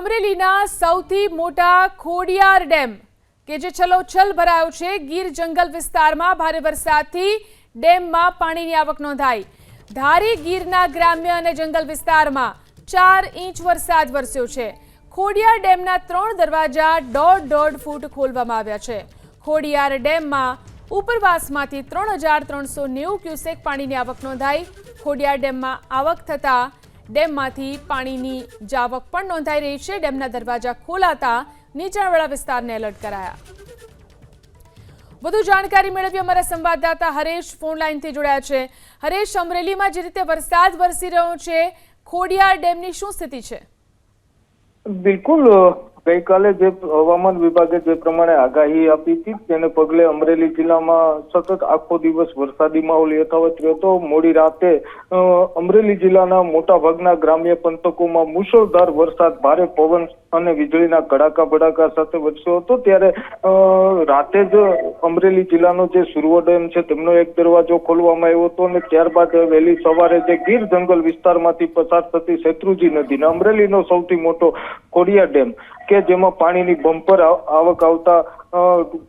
અમરેલીના સૌથી મોટા ખોડિયાર ડેમ, કે જે છલોછલ ભરાયો છે, ગીર જંગલ વિસ્તારમાં ભારે વરસાદથી ડેમમાં પાણીની આવક નોંધાઈ. ધારી ગીરના ગ્રામ્ય અને જંગલ વિસ્તારમાં ચાર ઇંચ વરસાદ વરસ્યો છે. ખોડિયાર ડેમના ત્રણ દરવાજા દોઢ દોઢ ફૂટ ખોલવામાં આવ્યા છે. ખોડિયાર ડેમમાં ઉપરવાસમાંથી ત્રણ હજાર ત્રણસો નેવું ક્યુસેક પાણીની આવક નોંધાઈ. ખોડિયાર ડેમમાં આવક થતાં ડેમમાંથી પાણીની જાવક પણ નોંધાઈ રહી છે. ડેમના દરવાજા ખોલાતા નીચાણવાળા વિસ્તારને એલર્ટ કરાયા. વધુ જાણકારી મેળવી અમારા સંવાદદાતા હરેશ ફોન લાઈનથી જોડાયા છે. હરેશ, અમરેલીમાં જે રીતે વરસાદ વરસી રહ્યો છે, ખોડિયાર ડેમની શું સ્થિતિ છે? બિલકુલ ગઈકાલે જે હવામાન વિભાગે જે પ્રમાણે આગાહી આપી હતી, તેને પગલે અમરેલી જિલ્લામાં સતત આખો દિવસ વરસાદી માહોલ યથાવત રહ્યો મોડી રાતે અમરેલી જિલ્લાના મોટા ભાગના ગ્રામ્ય પંથકોમાં મુશળધાર વરસાદ, ભારે પવન અને વીજળીના કડાકા ભડાકા સાથે વરસ્યો હતો ત્યારે રાતે જ અમરેલી જિલ્લાનો જે સુરવો ડેમ છે તેમનો એક દરવાજો ખોલવામાં આવ્યો હતો અને ત્યારબાદ વહેલી સવારે જે ગીર જંગલ વિસ્તારમાંથી પસાર થતી શેત્રુજી નદીને, અમરેલીનો સૌથી મોટો ખોડિયાર ડેમ કે જેમાં પાણીની બમ્પર આવક આવતા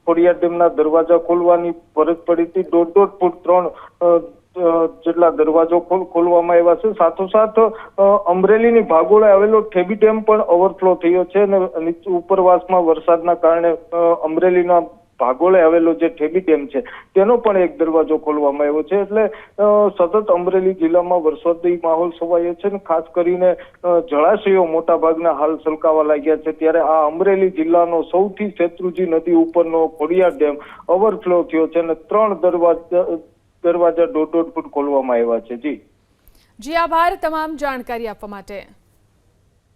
ખોડિયાર ડેમના દરવાજા ખોલવાની ફરજ પડી હતી. દોઢ દોઢ ફૂટ ત્રણ જેટલા દરવાજો ખોલ- ખોલવામાં આવ્યા છે. સાથોસાથ અમરેલીની ભાગોળે આવેલો ઠેબી ડેમ પણ ઓવરફ્લો થયો છે અને ઉપરવાસમાં વરસાદના કારણે અમરેલીના ભાગોળે આવેલો જે ઠેબી ડેમ છે, તેનો પણ એક દરવાજો ખોલવામાં આવ્યો છે. એટલે સતત અમરેલી જિલ્લામાં વરસાદી માહોલ છવાયો છે અને ખાસ કરીને જળાશયો મોટા ભાગના હાલ છલકાવા લાગ્યા છે. ત્યારે આ અમરેલી જિલ્લાનો સૌથી શેત્રુજી નદી ઉપરનો ખોડિયાર ડેમ ઓવરફ્લો થયો છે અને ત્રણ દરવાજા દરવાજા દોઢ દોઢ ફૂટ ખોલવામાં આવ્યા છે. જી. જી આભાર. તમામ જાણકારી આપવા માટે.